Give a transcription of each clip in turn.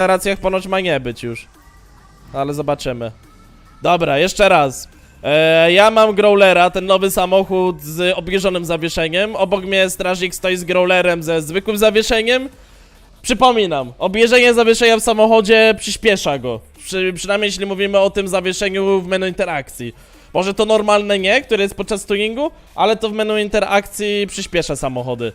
deklaracjach ponoć ma nie być już. Ale zobaczymy. Dobra, jeszcze raz. E, ja mam Growlera, ten nowy samochód z obniżonym zawieszeniem. Obok mnie strażnik stoi z Growlerem ze zwykłym zawieszeniem. Przypominam, obniżenie zawieszenia w samochodzie przyspiesza go. Przy, przynajmniej jeśli mówimy o tym zawieszeniu w menu interakcji. Może to normalne nie, które jest podczas tuningu, ale to w menu interakcji przyspiesza samochody.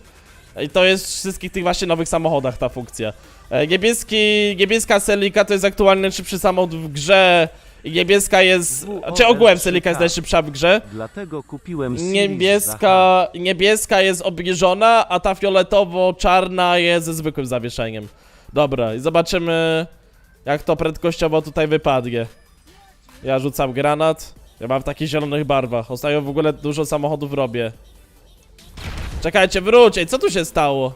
I to jest w wszystkich tych właśnie nowych samochodach ta funkcja. E, Niebieski, niebieska Selika to jest aktualnie najszybszy samochód w grze. I niebieska jest. Czy ogółem Selika jest najszybsza w grze? Dlatego kupiłem Niebieska, niebieska jest obniżona, a ta fioletowo-czarna jest ze zwykłym zawieszeniem. Dobra, i zobaczymy jak to prędkościowo tutaj wypadnie. Ja rzucam granat. Ja mam w takich zielonych barwach. Ostatnio w ogóle dużo samochodów robię. Czekajcie, wróć! Co tu się stało?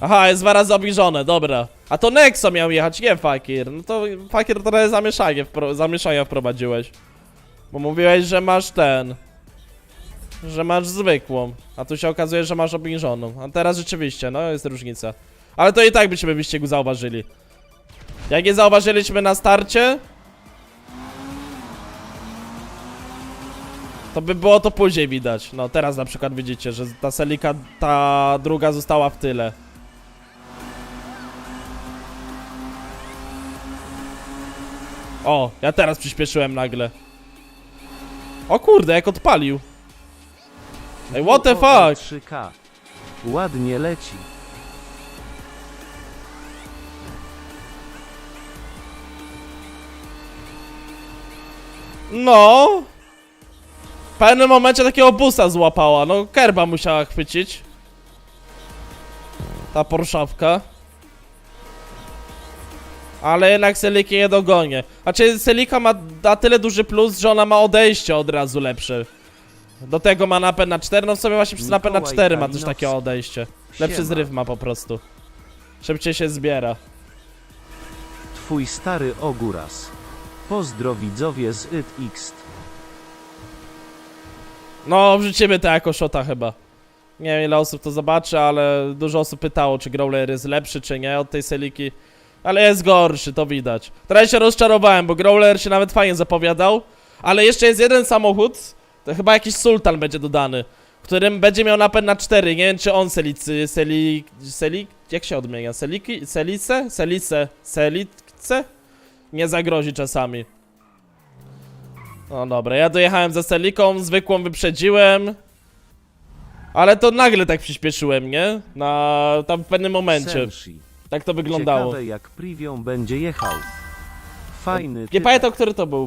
Aha, jest dwa razy obniżone, dobra. A to Nexo miał jechać, nie Fakir. No to Fakir trochę zamieszanie, wpro zamieszania wprowadziłeś. Bo mówiłeś, że masz ten. Że masz zwykłą. A tu się okazuje, że masz obniżoną. A teraz rzeczywiście, no jest różnica. Ale to i tak byśmy w wyścigu zauważyli. Jak je zauważyliśmy na starcie, to by było to później widać. No teraz na przykład widzicie, że ta Selika, ta druga została w tyle. O, ja teraz przyspieszyłem nagle. O kurde, jak odpalił. Ej, what the fuck? 3K. Ładnie leci. No. W pewnym momencie takiego busa złapała. No, kerba musiała chwycić. Ta porszawka. Ale jednak Seliki nie dogonię. Znaczy, Selika ma na tyle duży plus, że ona ma odejście od razu lepsze. Do tego ma napęd na 4, no w sobie właśnie przez napęd na Mikołaj 4 ma też takie odejście. Lepszy zryw ma po prostu. Szybciej się zbiera. Twój stary ogóras. Pozdro widzowie z ItX. No, wrzucimy to jako shota chyba. Nie wiem ile osób to zobaczy, ale dużo osób pytało, czy Growler jest lepszy, czy nie od tej Seliki. Ale jest gorszy, to widać. Teraz się rozczarowałem, bo Growler się nawet fajnie zapowiadał. Ale jeszcze jest jeden samochód, to chyba jakiś Sultan będzie dodany, którym będzie miał napęd na 4. Nie wiem, czy on Selicy, Seli... Seli... Jak się odmienia? Seliki? Selice? Selice? Selice? Nie zagrozi czasami. No dobra, ja dojechałem za Seliką, zwykłą wyprzedziłem. Ale to nagle tak przyspieszyłem, nie? Na tam w pewnym momencie. Senshi. Tak to wyglądało. Ciekawe jak Privią będzie jechał. Fajny Nie typ. pamiętam, który to był.